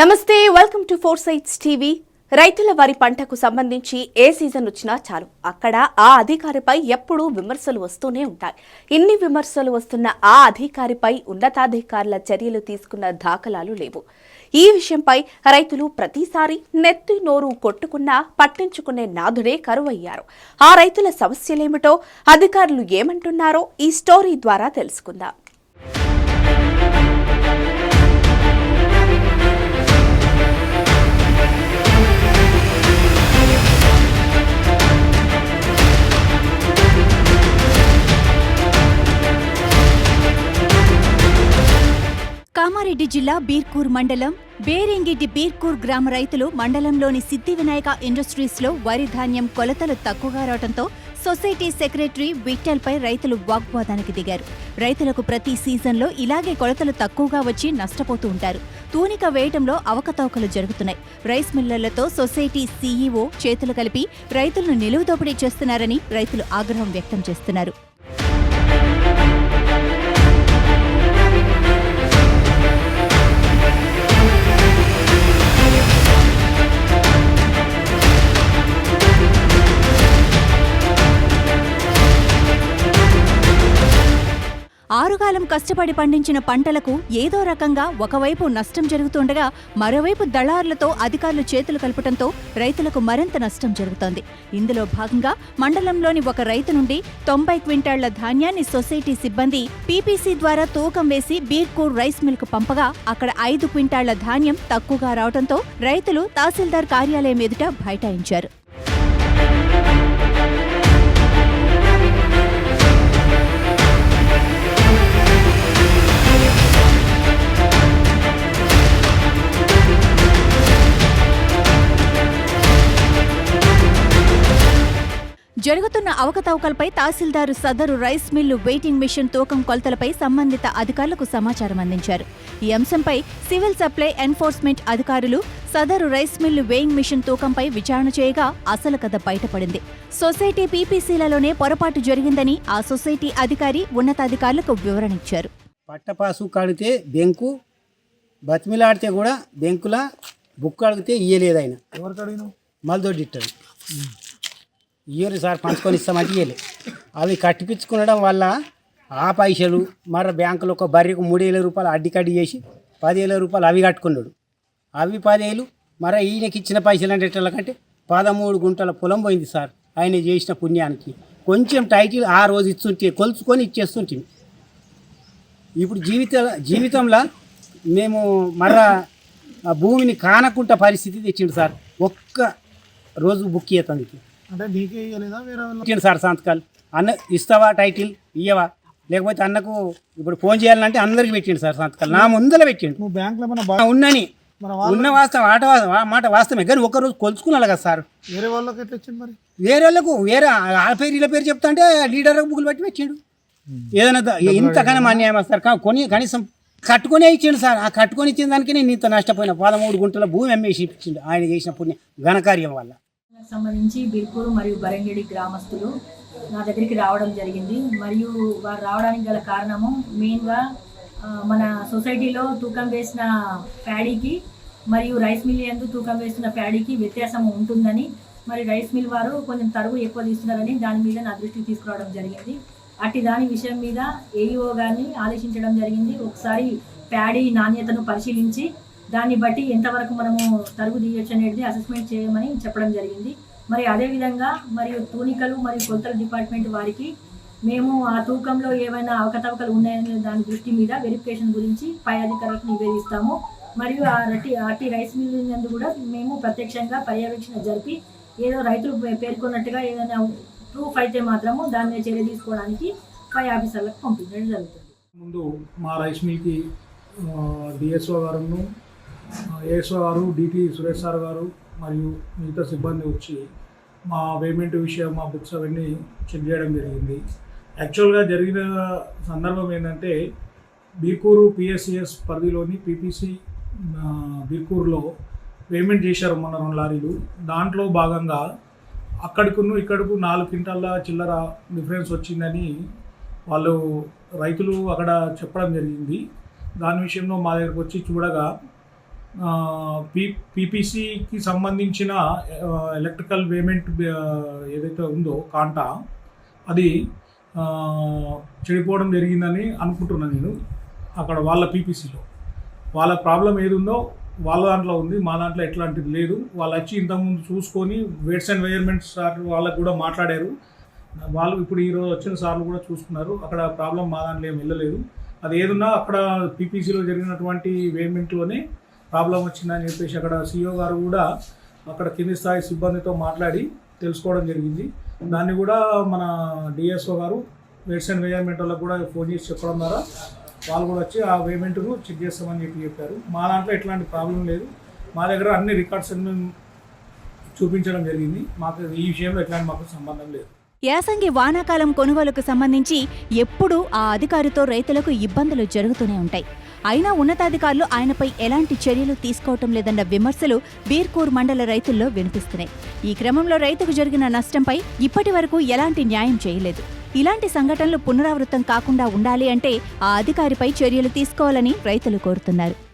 నమస్తే welcome to four sides TV రైతుల వారి పంటకు సంబంధించి ఏ సీజన్ వచ్చినా చాలు. అక్కడ ఆ అధికారిపై ఎప్పుడూ విమర్శలు వస్తూనే ఉంటాయి. ఇన్ని విమర్శలు వస్తున్న ఆ అధికారిపై ఉన్నతాధికారుల చర్యలు తీసుకున్న దాఖలాలు లేవు. ఈ విషయంపై రైతులు ప్రతిసారి నెత్తి నోరు కొట్టుకున్నా పట్టించుకునే నాదుడే కరువయ్యారు. ఆ రైతుల సమస్యలేమిటో అధికారులు ఏమంటున్నారో ఈ స్టోరీ ద్వారా తెలుసుకుందాం. కామారెడ్డి జిల్లా బీర్కూర్ మండలం బేరింగిటి బీర్కూర్ గ్రామ రైతులు మండలంలోని సిద్ధి వినాయక ఇండస్ట్రీస్లో వరి ధాన్యం కొలతలు తక్కువగా రావడంతో సొసైటీ సెక్రటరీ విఠల్పై రైతులు వాగ్వాదానికి దిగారు. రైతులకు ప్రతి సీజన్లో ఇలాగే కొలతలు తక్కువగా వచ్చి నష్టపోతూ ఉంటారు. తూనిక వేయటంలో అవకతవకలు జరుగుతున్నాయి. రైస్ మిల్లర్లతో సొసైటీ సీఈఓ చేతులు కలిపి రైతులను నిలువుదోపిడీ చేస్తున్నారని రైతులు ఆగ్రహం వ్యక్తం చేస్తున్నారు. ఆరుగాలం కష్టపడి పండించిన పంటలకు ఏదో రకంగా ఒకవైపు నష్టం జరుగుతుండగా మరోవైపు దళారులతో అధికారులు చేతులు కలపడంతో రైతులకు మరింత నష్టం జరుగుతోంది. ఇందులో భాగంగా మండలంలోని ఒక రైతు నుండి తొంభై క్వింటాళ్ళ ధాన్యాన్ని సొసైటీ సిబ్బంది పీపీసీ ద్వారా తూకం వేసి బీర్కూర్ రైస్ మిల్క్ పంపగా అక్కడ ఐదు క్వింటాళ్ళ ధాన్యం తక్కువగా రావడంతో రైతులు తహసీల్దార్ కార్యాలయం ఎదుట బైఠాయించారు. జరుగుతున్న అవకతవకలపై తహసీల్దారు సదరు రైస్ మిల్లు వెయిటింగ్ మిషన్ తూకం కొలతలపై సంబంధిత అధికారులకు సమాచారం అందించారు. ఈ అంశంపై సివిల్ సప్లై ఎన్ఫోర్స్మెంట్ అధికారులు సదరు రైస్ మిల్లు వేయింగ్ మిషన్ తూకంపై విచారణ చేయగా అసలు కథ బయటపడింది. సొసైటీ పీపీసీలలోనే పొరపాటు జరిగిందని ఆ సొసైటీ అధికారి ఉన్నతాధికారులకు వివరణ ఇచ్చారు. పట్టపాసు కడితే బెంకు బతిమిలాడితే కూడా బెంకుల బుక్ అడిగితే ఇయ్యలేదు ఆయన. ఎవరికి అడిగినావు? మల్దొడ్డి ఇట్టడు ఇయ్యరు సార్ పంచుకొని ఇస్తామంటే ఇయ్యలే. అవి కట్టిపించుకునడం వల్ల ఆ పైసలు మర బ్యాంకులో ఒక బర్రెకు మూడు వేల రూపాయలు అడ్డికడ్డి చేసి పదివేల రూపాయలు అవి కట్టుకున్నాడు. అవి పదివేలు మరి ఈయనకి ఇచ్చిన పైసలు అంటే ఎట్లకంటే పదమూడు గుంటల పొలం పోయింది సార్ ఆయన చేసిన పుణ్యానికి. కొంచెం టైటిల్ ఆ రోజు ఇస్తుంటే కొలుచుకొని ఇచ్చేస్తుంటే ఇప్పుడు జీవిత జీవితంలో మేము మర భూమిని కానకుంట పరిస్థితి తెచ్చిండు సార్ ఒక్క రోజు బుక్ చేతందుకు అంటే నీకే ఇవ్వలేదా వేరే వాళ్ళ ఇచ్చిండు సార్ సంతకాలు. అన్న ఇస్తావా టైటిల్? ఇయ్యవా? లేకపోతే అన్నకు ఇప్పుడు ఫోన్ చేయాలంటే అందరికి పెట్టిండు సార్ సంతకాలు. నా ముందర పెట్టిండు. నువ్వు బ్యాంకులో బాగా ఉన్నని. ఉన్న వాస్తవం ఆట మాట వాస్తవమే. కానీ ఒక్కరోజు కొలుచుకున్నాను కదా సార్. వేరే వాళ్ళకి ఎట్లా ఇచ్చింది మరి? వేరే వాళ్ళకు వేరే ఆ పేరు వీళ్ళ పేరు చెప్తా అంటే లీడర్ బుక్కులు పెట్టి పెట్టాడు. ఏదైనా ద- ఇంతకన్నా అన్యాయం సార్? కా- కొని కనీసం కట్టుకొనే ఇచ్చిండు సార్. ఆ కట్టుకొని ఇచ్చిన దానికి నేను ఇంత నష్టపోయిన. పదమూడు గుంటల భూమి అమ్మేసి ఇచ్చిండు ఆయన చేసిన పుణ్యం ఘనకార్యం వల్ల. సంబంధించి బిల్కూరు మరియు బరంగిడి గ్రామస్తులు నా దగ్గరికి రావడం జరిగింది. మరియు వారు రావడానికి గల కారణము మెయిన్గా మన సొసైటీలో తూకం వేసిన ప్యాడీకి మరియు రైస్ మిల్ ఎందు తూకం వేస్తున్న ప్యాడీకి వ్యత్యాసం ఉంటుందని మరి రైస్ మిల్ వారు కొంచెం తరుగు ఎక్కువ తీస్తున్నారని దాని మీద నా దృష్టికి తీసుకురావడం జరిగింది. అట్టి దాని విషయం మీద ఏఈఓ గారిని ఆదేశించడం జరిగింది. ఒకసారి ప్యాడీ నాణ్యతను పరిశీలించి దాన్ని బట్టి ఎంతవరకు మనము తరుగు తీయొచ్చు అనేది అసెస్మెంట్ చేయమని చెప్పడం జరిగింది. మరి అదేవిధంగా మరియు తూనికలు మరియు కొలతల డిపార్ట్మెంట్ వారికి మేము ఆ తూకంలో ఏమైనా అవకతవకలు ఉన్నాయనే దాని దృష్టి మీద వెరిఫికేషన్ గురించి పై అధికారులకు నివేదిస్తాము. మరియు ఆ రట్టి అట్టి రైస్ మిల్ నందు కూడా మేము ప్రత్యక్షంగా పర్యవేక్షణ జరిపి ఏదో రైతులు పేర్కొన్నట్టుగా ఏదైనా ప్రూఫ్ అయితే మాత్రము దాని మీద చర్య తీసుకోవడానికి పై ఆఫీసర్లకు పంపించడం జరుగుతుంది. ముందు మా రైస్ మిల్కి డిఎస్ఓ గారును ఏఎస్ఓ గారు డిటి సురేష్ సార్ గారు మరియు మిగతా సిబ్బంది వచ్చి మా పేమెంట్ విషయం మా బుక్స్ అవన్నీ చెక్ చేయడం జరిగింది. యాక్చువల్గా జరిగిన సందర్భం ఏంటంటే బీకూరు పిఎస్సిఎస్ పరిధిలోని పీపీసీ బీకూరులో పేమెంట్ చేశారు మొన్న రెండు లారీలు. దాంట్లో భాగంగా అక్కడికును ఇక్కడకు నాలుగు క్వింటాల చిల్లర డిఫరెన్స్ వచ్చిందని వాళ్ళు రైతులు అక్కడ చెప్పడం జరిగింది. దాని విషయంలో మా దగ్గరకు వచ్చి చూడగా పీ పీపీసీకి సంబంధించిన ఎలక్ట్రికల్ పేమెంట్ ఏదైతే ఉందో కాంటా అది చెడిపోవడం జరిగిందని అనుకుంటున్నాను నేను. అక్కడ వాళ్ళ పీపీసీలో వాళ్ళ ప్రాబ్లం ఏది ఉందో వాళ్ళ దాంట్లో ఉంది మా దాంట్లో ఎట్లాంటిది లేదు. వాళ్ళు వచ్చి ఇంతకుముందు చూసుకొని వేట్స్ అండ్ మెజర్మెంట్స్ సార్ వాళ్ళకు కూడా మాట్లాడారు. వాళ్ళు ఇప్పుడు ఈరోజు వచ్చిన సార్లు కూడా చూసుకున్నారు. అక్కడ ప్రాబ్లం మా దాంట్లో ఏం వెళ్ళలేదు. అది ఏదున్నా అక్కడ పీపీసీలో జరిగినటువంటి వేమెంట్లోనే ప్రాబ్లం వచ్చిందని చెప్పేసి అక్కడ సీఓ గారు కూడా అక్కడ కింది స్థాయి సిబ్బందితో మాట్లాడి తెలుసుకోవడం జరిగింది. దాన్ని కూడా మన డిఎస్ఓ గారు వేట్స్ అండ్ వాళ్ళకు కూడా ఫోన్ చేసి చెప్పడం ద్వారా వాళ్ళు కూడా వచ్చి ఆ పేమెంట్ను చెక్ చేస్తామని చెప్పి చెప్పారు. మా దాంట్లో ఎట్లాంటి ప్రాబ్లం లేదు. మా దగ్గర అన్ని రికార్డ్స్ అన్ని చూపించడం జరిగింది. మాకు ఈ విషయంలో ఎట్లాంటి మాకు సంబంధం లేదు. యాసంగి వానాకాలం కొనుగోలుకు సంబంధించి ఎప్పుడూ ఆ అధికారితో రైతులకు ఇబ్బందులు జరుగుతూనే ఉంటాయి. అయినా ఉన్నతాధికారులు ఆయనపై ఎలాంటి చర్యలు తీసుకోవటం లేదన్న విమర్శలు బీర్కూర్ మండల రైతుల్లో వినిపిస్తున్నాయి. ఈ క్రమంలో రైతుకు జరిగిన నష్టంపై ఇప్పటి వరకు ఎలాంటి న్యాయం చేయలేదు. ఇలాంటి సంఘటనలు పునరావృతం కాకుండా ఉండాలి అంటే ఆ అధికారిపై చర్యలు తీసుకోవాలని రైతులు కోరుతున్నారు.